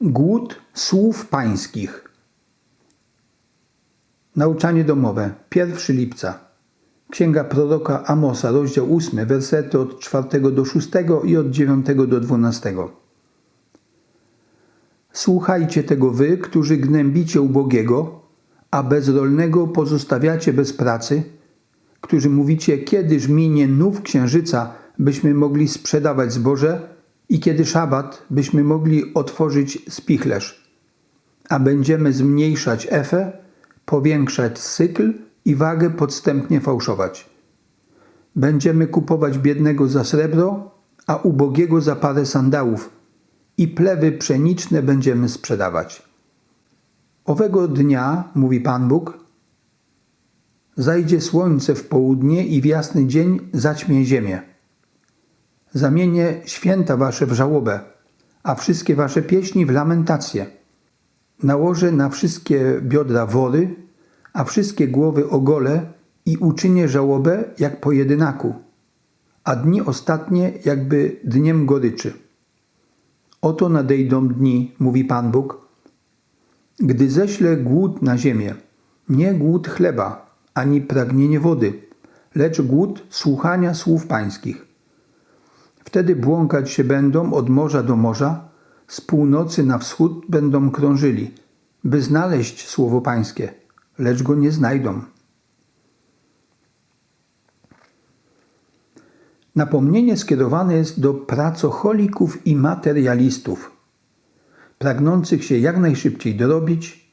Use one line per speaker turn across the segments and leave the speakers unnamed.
Głód słów pańskich. Nauczanie domowe. 1 lipca. Księga proroka Amosa, rozdział 8, wersety od 4 do 6 i od 9 do 12. Słuchajcie tego wy, którzy gnębicie ubogiego, a bezrolnego pozostawiacie bez pracy, którzy mówicie, kiedyż minie nów księżyca, byśmy mogli sprzedawać zboże i kiedy szabat, byśmy mogli otworzyć spichlerz, a będziemy zmniejszać efę, powiększać cykl i wagę podstępnie fałszować. Będziemy kupować biednego za srebro, a ubogiego za parę sandałów i plewy pszeniczne będziemy sprzedawać. Owego dnia, mówi Pan Bóg, zajdzie słońce w południe i w jasny dzień zaćmie ziemię. Zamienię święta wasze w żałobę, a wszystkie wasze pieśni w lamentację. Nałożę na wszystkie biodra wory, a wszystkie głowy ogole i uczynię żałobę jak po jedynaku, a dni ostatnie jakby dniem goryczy. Oto nadejdą dni, mówi Pan Bóg, gdy ześlę głód na ziemię, nie głód chleba, ani pragnienie wody, lecz głód słuchania słów pańskich. Wtedy błąkać się będą od morza do morza, z północy na wschód będą krążyli, by znaleźć słowo pańskie, lecz go nie znajdą. Napomnienie skierowane jest do pracocholików i materialistów, pragnących się jak najszybciej dorobić,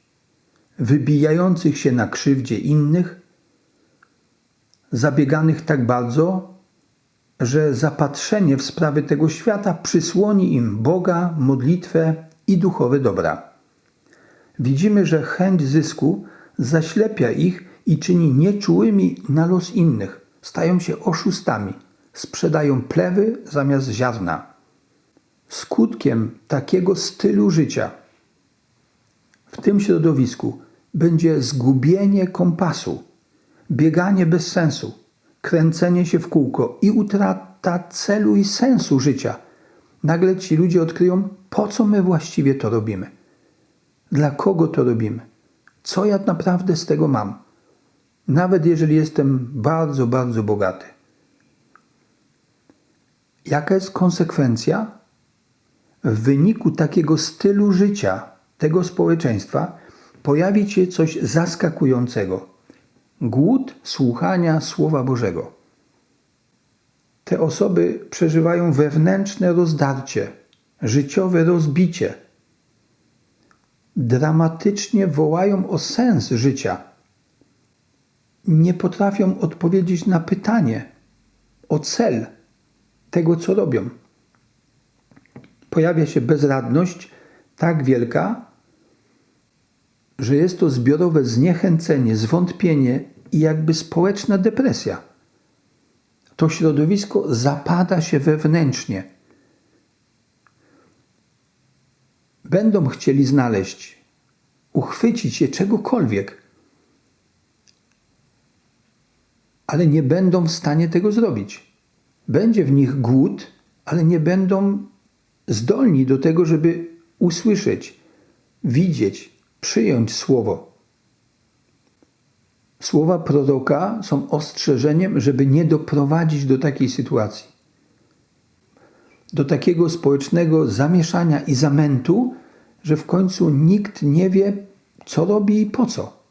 wybijających się na krzywdzie innych, zabieganych tak bardzo, że zapatrzenie w sprawy tego świata przysłoni im Boga, modlitwę i duchowe dobra. Widzimy, że chęć zysku zaślepia ich i czyni nieczułymi na los innych. Stają się oszustami, sprzedają plewy zamiast ziarna. Skutkiem takiego stylu życia w tym środowisku będzie zgubienie kompasu, bieganie bez sensu, kręcenie się w kółko i utrata celu i sensu życia. Nagle ci ludzie odkryją, po co my właściwie to robimy, dla kogo to robimy, co ja naprawdę z tego mam, nawet jeżeli jestem bardzo, bardzo bogaty. Jaka jest konsekwencja? W wyniku takiego stylu życia tego społeczeństwa pojawi się coś zaskakującego głód słuchania Słowa Bożego. Te osoby przeżywają wewnętrzne rozdarcie, życiowe rozbicie. Dramatycznie wołają o sens życia. Nie potrafią odpowiedzieć na pytanie o cel tego, co robią. Pojawia się bezradność tak wielka, że jest to zbiorowe zniechęcenie, zwątpienie i jakby społeczna depresja. To środowisko zapada się wewnętrznie. Będą chcieli znaleźć, uchwycić się czegokolwiek, ale nie będą w stanie tego zrobić. Będzie w nich głód, ale nie będą zdolni do tego, żeby usłyszeć, widzieć, przyjąć słowo. Słowa proroka są ostrzeżeniem, żeby nie doprowadzić do takiej sytuacji. Do takiego społecznego zamieszania i zamętu, że w końcu nikt nie wie, co robi i po co.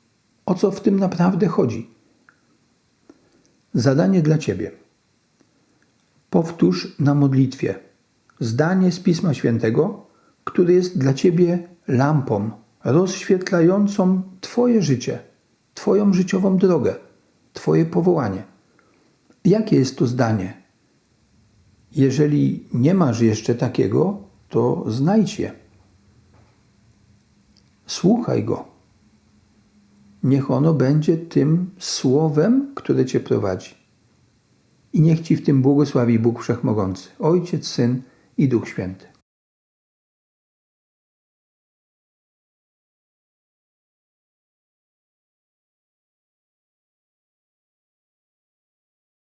O co w tym naprawdę chodzi. Zadanie dla Ciebie. Powtórz na modlitwie zdanie z Pisma Świętego, które jest dla Ciebie lampą rozświetlającą Twoje życie, Twoją życiową drogę, Twoje powołanie. Jakie jest to zdanie? Jeżeli nie masz jeszcze takiego, to znajdź je. Słuchaj go. Niech ono będzie tym słowem, które Cię prowadzi. I niech Ci w tym błogosławi Bóg Wszechmogący, Ojciec, Syn i Duch Święty.